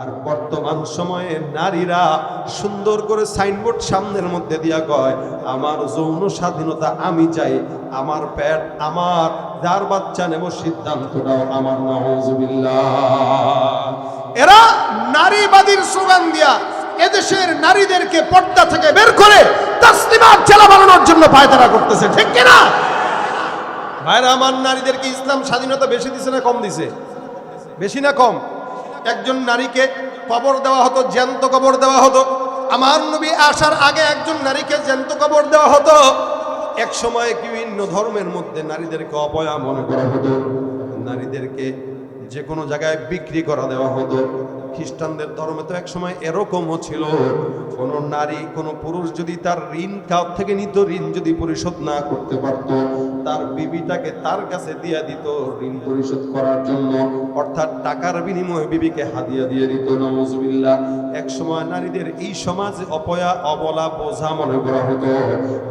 আর বর্তমান সময়ে নারীরা সুন্দর করে সাইনবোর্ড সামনের মধ্যে দিয়া কয়, আমার যৌন স্বাধীনতা আমি চাই, আমার পেট আমার, যার বাচ্চা নেব সিদ্ধান্তটাও আমার এরা নারীবাদীর স্লোগান দিয়া এদেশের নারীদেরকে পর্দা থেকে বের করে তাসলিমার জেলা বানানোর জন্য পায়তারা করতেছে, ঠিক কিনা? ভাইরা, আমার নারীদেরকে ইসলাম স্বাধীনতা বেশি দিছে না কম দিছে? বেশি না কম? একজন নারীকে কবর দেওয়া হতো, জ্যান্ত কবর দেওয়া হতো। আমার নবী আসার আগে একজন নারীকে জ্যান্ত কবর দেওয়া হতো। এক সময় বিভিন্ন ধর্মের মধ্যে নারীদেরকে অপয়া মনে করা হতো। নারীদেরকে যে কোনো জায়গায় বিক্রি করা দেওয়া হতো। খ্রিস্টানদের ধর্মে তো এক সময় এরকমও ছিল। কোন নারী, কোন পুরুষ যদি তার ঋণ কাউ থেকে নিত, ঋণ যদি পরিশোধ না করতে পারত তার বিবিটাকে তার কাছে দিয়ে দিত ঋণ পরিশোধ করার জন্য। অর্থাৎ টাকার বিনিময়ে বিবিকে হাদিয়া দিয়ে দিত নজবিল্লা এক সময় নারীদের এই সমাজে অপয়া, অবলা, বোঝা মনে করা হতো।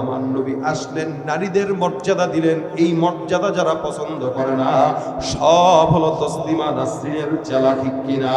আমার নবী আসলেন, নারীদের মর্যাদা দিলেন। এই মর্যাদা যারা পছন্দ করে না, সব হলো তসলিমা নাসরিনের চেলা, ঠিক কিনা?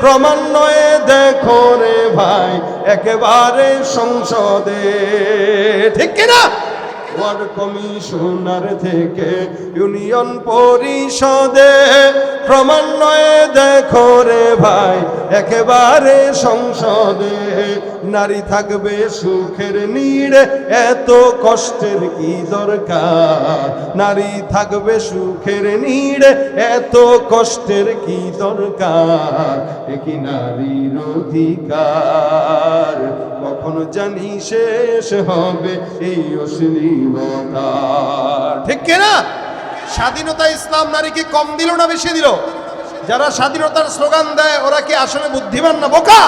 ক্রমান্বয়ে দেখো রে ভাই একেবারে সংসদে। ঠিক কিনা? ওয়ার্ড কমিশনার থেকে ইউনিয়ন পরিষদে ক্রমান্বয়ে দেখো রে ভাই, একেবারে সংসদে। নারী থাকবে সুখের নিড়ে, এত কষ্টের কি দরকার? নারী থাকবে সুখের নিড়ে, এত কষ্টের কি দরকার? একই নারীর অধিকার? কখনো জানি শেষ হবে এই অশ্লীলতা ঠিক কিনা স্বাধীনতা ইসলাম নারীকে কম দিল না বেশি দিল? যারা স্বাধীনতার স্লোগান দেয়, ওরা কি আসলে বুদ্ধিমান না বোকা?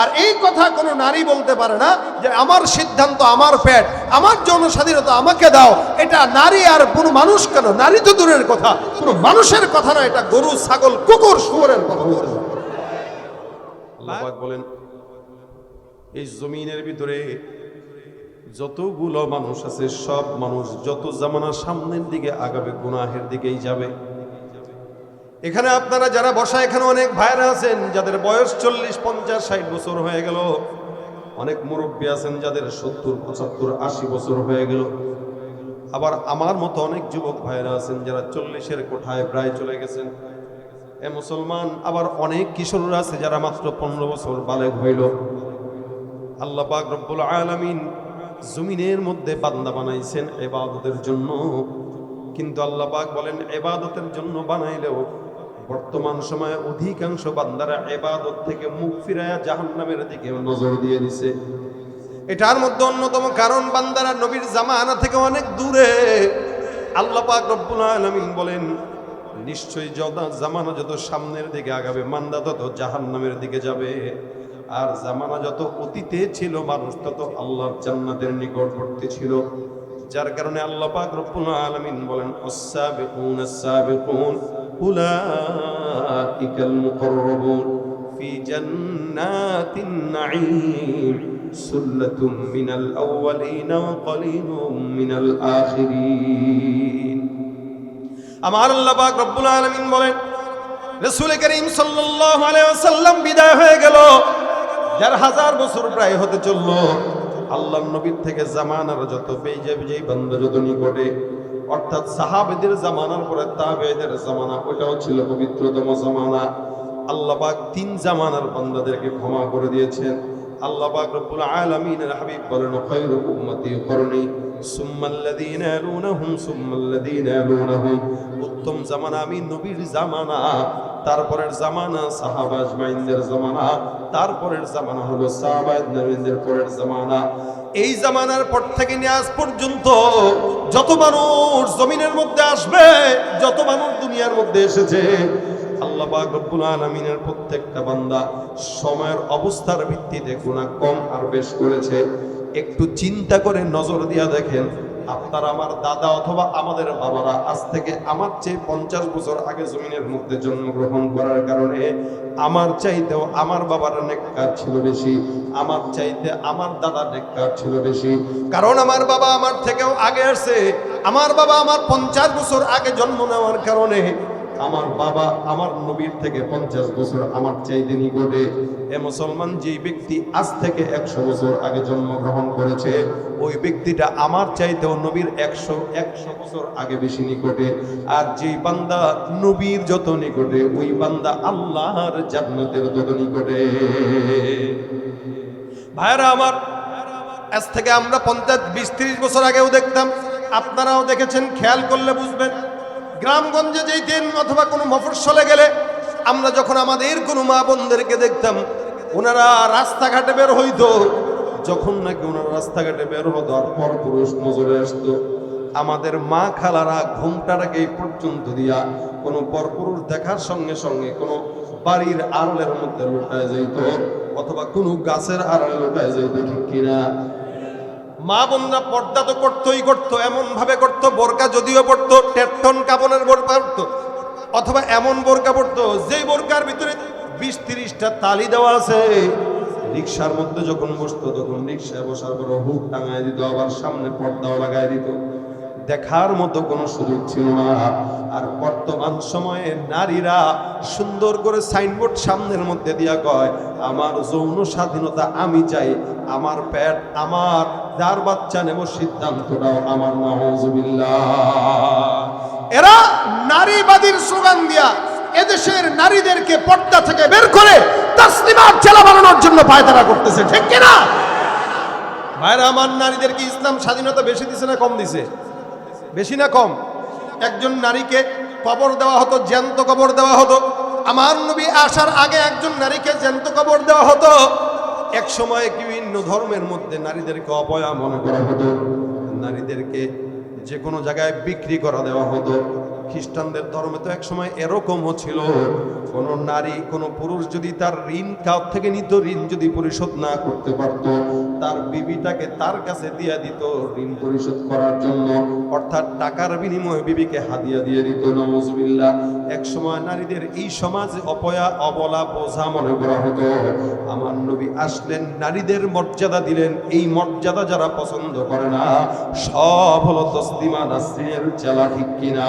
আর এই কথা কোনো নারী বলতে পারে না যে, আমার সিদ্ধান্ত আমার পেট, আমার যৌন স্বাধীনতা আমাকে দাও। এটা নারী আর কোনো মানুষ কেন? নারী তো দূরের কথা, কোনো মানুষের কথা না, এটা গরু, ছাগল, কুকুর, শুয়োরের কথা বলেন এই জমিনের ভিতরে যতগুলো মানুষ আছে, সব মানুষ যত জামানা সামনের দিকে আগাবে, গুনাহের দিকেই যাবে। এখানে আপনারা যারা বসা, এখানে অনেক ভাইরা আছেন, যাদের বয়স চল্লিশ, পঞ্চাশ, ষাট বছর হয়ে গেল। অনেক মুরব্বী আছেন, যাদের সত্তর, পঁচাত্তর, আশি বছর হয়ে গেল। আবার আমার মতো অনেক যুবক ভাইরা আছেন, যারা চল্লিশের কোঠায় প্রায় চলে গেছেন। এ মুসলমান, আবার অনেক কিশোররা আছে যারা মাত্র পনেরো বছর বালেগ হইল। আল্লাহ পাক রব্বুল আলামিন জমিনের মধ্যে বান্দা বানাইছেন এবাদতের জন্য। কিন্তু আল্লাহ পাক বলেন, এবাদতের জন্য বানাইলেও বর্তমান সময়ে অধিকাংশ বান্দারা এবাদত থেকে মুখ ফিরায়া জাহান্নামের দিকে নজর দিয়ে দিছে। এটার মধ্যে অন্যতম কারণ বান্দারা নবীর জামানা থেকে অনেক দূরে। আল্লাহ পাক রব্বুল আলামিন বলেন, নিশ্চয়ই জামানা যত সামনের দিকে আগাবে, মান্দা তত জাহান্নামের দিকে যাবে। আর জামানা যত অতীতে ছিল, মানুষ তত আল্লাহর জান্নাতের নিকটবর্তী ছিল। যার কারণে আল্লাহ পাক রব্বুল আলামিন বলেন আস-সাবিকুন আস-সাবিকুন, উলাইকাল মুকাররাবুন, ফি জান্নাতিন নাঈম, সুল্লাতুম মিনাল আউওয়ালিন ওয়া কলিলুম মিনাল আখিরিন। আমার আল্লাহ পাক রব্বুল আলামিন বলেন, রাসূল করিম সাল্লাল্লাহু আলাইহি ওয়াসাল্লাম বিদায় হয়ে গেল। যার হাজার বছর প্রায় হতে চলল আল্লাহ নবীর থেকে জামানার যত যাবে, যেই যত নিকটে অর্থাৎ সাহাবেদের জামানার পরে তাবেদের জামানা, ওটাও ছিল পবিত্রতম জামানা। আল্লাহবাক তিন জামানার বান্দাদেরকে ক্ষমা করে দিয়েছেন। আল্লাহ পাক রব্বুল আলামিনের হাবিব বলেন খায়রু উম্মতি ইয়ালুনাহুম। উত্তম জামানা, আমি নবীর জামানা। তারপরের জামানা সাহাবা আজমাইনদের জামানা, তারপরের জামানা হলো সাহাবা নবীনদের পরের জামানা। এই জামানার পর থেকে নিয়ে আজ পর্যন্ত যত মানুষ জমিনের মধ্যে আসবে, যত মানুষ দুনিয়ার মধ্যে এসেছে, আল্লাহ পাক রব্বুল প্রত্যেকটা বান্দা সময়ের অবস্থার ভিত্তিতে গুনাহ কম আর বেশ করেছে। একটু চিন্তা করে নজর দিয়া দেখেন আপনার আমার দাদা অথবা আমাদের বাবারা আজ থেকে আমার চেয়ে পঞ্চাশ বছর আগে জমিনের মধ্যে জন্মগ্রহণ করার কারণে আমার চাইতেও আমার বাবার নেককার ছিল বেশি, আমার চাইতে আমার দাদা নেককার ছিল বেশি। কারণ আমার বাবা আমার থেকেও আগে আসে, আমার বাবা আমার পঞ্চাশ বছর আগে জন্ম নেওয়ার কারণে আমার বাবা আমার নবীর থেকে পঞ্চাশ বছর আমার চাইতে নিকটে এ মুসলমান যেই ব্যক্তি আজ থেকে একশো বছর আগে জন্মগ্রহণ করেছে, ওই ব্যক্তিটা আমার চাইতেও নবীর একশো একশো বছর আগে বেশি নিকটে। আর যেই বান্দা নবীর যত নিকটে, ওই বান্দা আল্লাহর জান্নাতের যত নিকটে। ভাইরা আমার, আজ থেকে আমরা পঞ্চাশ, বিশ, ত্রিশ বছর আগেও দেখতাম। আপনারাও দেখেছেন, খেয়াল করলে বুঝবেন। গ্রামগঞ্জে যেতেন অথবা কোনো মফস্বলে গেলে আমরা যখন আমাদের কোনো মা বোনদেরকে দেখতাম, ওনারা রাস্তাঘাটে বের হইতো। যখন নাকি ওনারা রাস্তাঘাটে বের হতো আর পর পুরুষ নজরে আসতো, আমাদের মা খালারা ঘুমটাটাকে এই পর্যন্ত দিয়া কোনো পরপুরুষ দেখার সঙ্গে সঙ্গে কোনো বাড়ির আড়লের মধ্যে লুটায় যাইত, অথবা কোনো গাছের আড়ালে লুটায় যাইত ঠিক কিনা? মা বোনরা পর্দা তো করতোই করতো এমন ভাবে করতো, বোরকা যদিও পড়তো টেটন কাপনের বোরকা পড়তো অথবা এমন বোরকা পড়তো যেই বোরকার ভিতরে বিশ তিরিশটা তালি দেওয়া আছে। রিক্সার মধ্যে যখন বসতো, তখন রিক্সায় বসার পর হুক টাঙায় দিত, আবার সামনে পর্দাও লাগাই দিত। দেখার মতো কোনো সুযোগ ছিল না। আর বর্তমান সময়ে নারীরা সুন্দর করে সাইনবোর্ড সামনের মধ্যে দিয়া কয়, আমার যৌন স্বাধীনতা আমি চাই, আমার পেট আমার, যার বাচ্চা নেব সিদ্ধান্তটাও আমার নাহজুবিল্লাহ এরা নারীবাদীর স্লোগান দিয়া এদেশের নারীদেরকে পর্দা থেকে বের করে তাসলিমার জেলা বানানোর জন্য পায়তারা করতেছে, ঠিক কিনা? ভাইরা, আমার নারীদেরকে ইসলাম স্বাধীনতা বেশি দিছে না কম দিছে? বেশি না কম। একজন নারীকে কবর দেওয়া হতো, জ্যান্ত কবর দেওয়া হতো। আমার নবী আসার আগে একজন নারীকে জ্যান্ত কবর দেওয়া হতো। এক সময় বিভিন্ন ধর্মের মধ্যে নারীদেরকে অপয়া মনে করা হতো। নারীদেরকে যে কোনো জায়গায় বিক্রি করা দেওয়া হতো। খ্রিস্টানদের ধর্মে তো এক সময় এরকমও ছিল। কোন নারী, কোন পুরুষ যদি তার ঋণ কাউ থেকে নিত, ঋণ যদি পরিশোধ না করতে পারত, তার বিবিটাকে তার কাছে দিয়ে দিত ঋণ পরিশোধ করার জন্য। অর্থাৎ টাকার বিনিময়ে বিবিকে হাদিয়া দিয়ে দিত নজবিল্লা এক সময় নারীদের এই সমাজ অপয়া, অবলা, বোঝা মনে করা হতো। আমার নবী আসলেন, নারীদের মর্যাদা দিলেন। এই মর্যাদা যারা পছন্দ করে না, সব হলো তসলিমা নাসরিনের চেলা, ঠিক কিনা?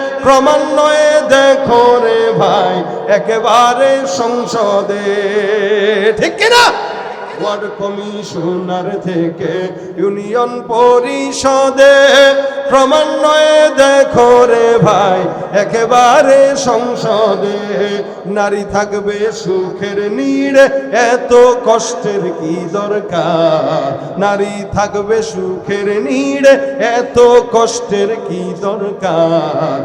ক্রমান্বয়ে দেখো রে ভাই একেবারে সংসদে। ঠিক কিনা? ওয়ার্ড কমিশনার থেকে ইউনিয়ন পরিষদে ক্রমান্বয়ে দেখো রে ভাই, একেবারে সংসদে নারী থাকবে সুখের নীড়ে, এত কষ্টের কি দরকার? নারী থাকবে সুখের নীড়ে, এত কষ্টের কি দরকার?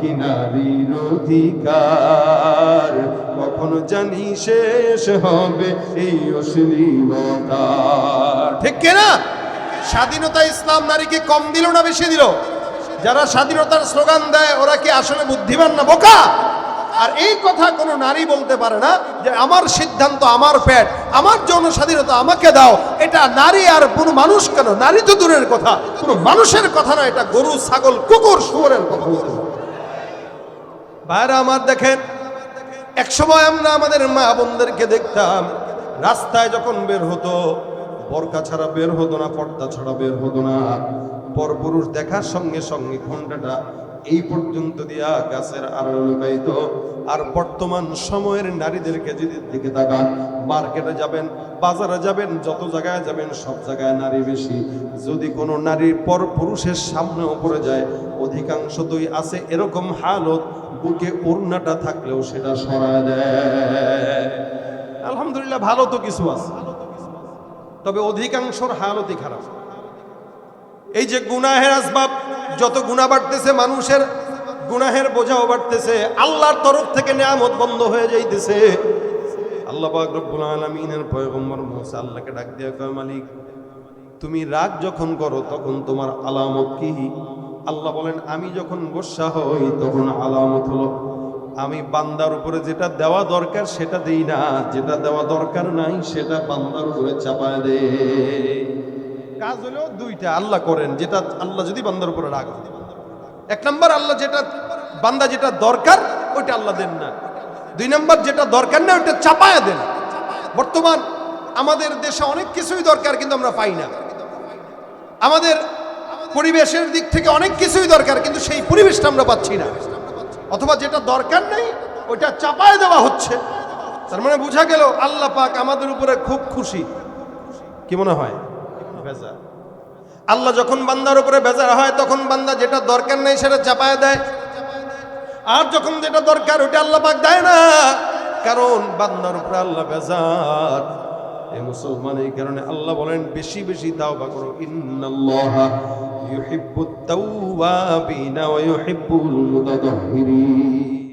কি নারীর অধিকার? কখনো জানি শেষ হবে এই অশ্লীলতা। ঠিক কিনা? স্বাধীনতা ইসলাম নারীকে কম দিল না বেশি দিল? যারা স্বাধীনতার স্লোগান দেয়, ওরা কি আসলে বুদ্ধিমান না বোকা? আর এই কথা কোনো নারী বলতে পারে না যে, আমার সিদ্ধান্ত আমার পেট, আমার যৌন স্বাধীনতা আমাকে দাও। এটা নারী আর কোনো মানুষ কেন? নারী তো দূরের কথা। কোনো মানুষের কথা না, এটা গরু, ছাগল, কুকুর, শুয়োরের কথা বলতে। ভাইরা আমার দেখেন, এক সময় আমরা আমাদের মা বোনদেরকে দেখতাম, রাস্তায় যখন বের হতো বরকা ছাড়া বের হতো না, পর্দা ছাড়া বের হতো না। পরপুরুষ দেখার সঙ্গে সঙ্গে ঘন্টাটা এই পর্যন্ত দিয়া গাছের আড়ালে লুকাইত। আর বর্তমান সময়ের নারীদেরকে যদি দিকে তাকান, মার্কেটে যাবেন, বাজারে যাবেন, যত জায়গায় যাবেন, সব জায়গায় নারী বেশি। যদি কোনো নারীর পর পুরুষের সামনে উপরে যায় অধিকাংশতই আছে এরকম হালত, বুকে ওড়নাটা থাকলেও সেটা সরা দেয়। আলহামদুলিল্লাহ, ভালো তো কিছু আছে। তবে অধিকাংশর হালতই খারাপ। এই যে গুনাহের আসবাব, যত গুণা বাড়তেছে মানুষের, গুনাহের বোঝাও বাড়তেছে, আল্লাহর তরফ থেকে নিয়ামত বন্ধ হয়ে যাইতেছে। আল্লাহ রব্বুল আলামিনের পয়গম্বর মুসা আল্লাহকে ডাক দিয়ে কয়, মালিক, তুমি রাগ যখন করো তখন তোমার আলামত কি? আল্লাহ বলেন, আমি যখন গোসা হই তখন আলামত হলো আমি বান্দার উপরে যেটা দেওয়া দরকার সেটা দেই না। যেটা দেওয়া দরকার নাই সেটা বান্দার উপরে চাপায় দে। কাজ হলো দুইটা আল্লাহ করেন, যেটা আল্লাহ যদি বান্দার উপরে রাগ এক নম্বর, আল্লাহ যেটা, বান্দা যেটা দরকার, ওইটা আল্লাহ দেন না। দুই নম্বর, যেটা দরকার না, ওইটা চাপায় দেন। বর্তমান আমাদের দেশে অনেক কিছুই দরকার, কিন্তু আমরা পাই না। আমাদের পরিবেশের দিক থেকে অনেক কিছুই দরকার, কিন্তু সেই পরিবেশটা আমরা পাচ্ছি না। অথবা যেটা দরকার নেই, ওইটা চাপায় দেওয়া হচ্ছে। তার মানে বোঝা গেল, আল্লাহ পাক আমাদের উপরে খুব খুশি। কি মনে হয়? আল্লাহ যখন বান্দার উপরে বেজার হয়, তখন বান্দা যেটা দরকার নেই সেটা চাপায় দেয়। আর যখন যেটা দরকার ওটা আল্লাহ পাক দেয় না। কারণ বান্দার উপরে আল্লাহ বেজার। এই মুসলমান এই কারণে আল্লাহ বলেন, বেশি বেশি দাও বা করো। ইন্নাল্লাহা يحب التوابين ويحب المتطهرين.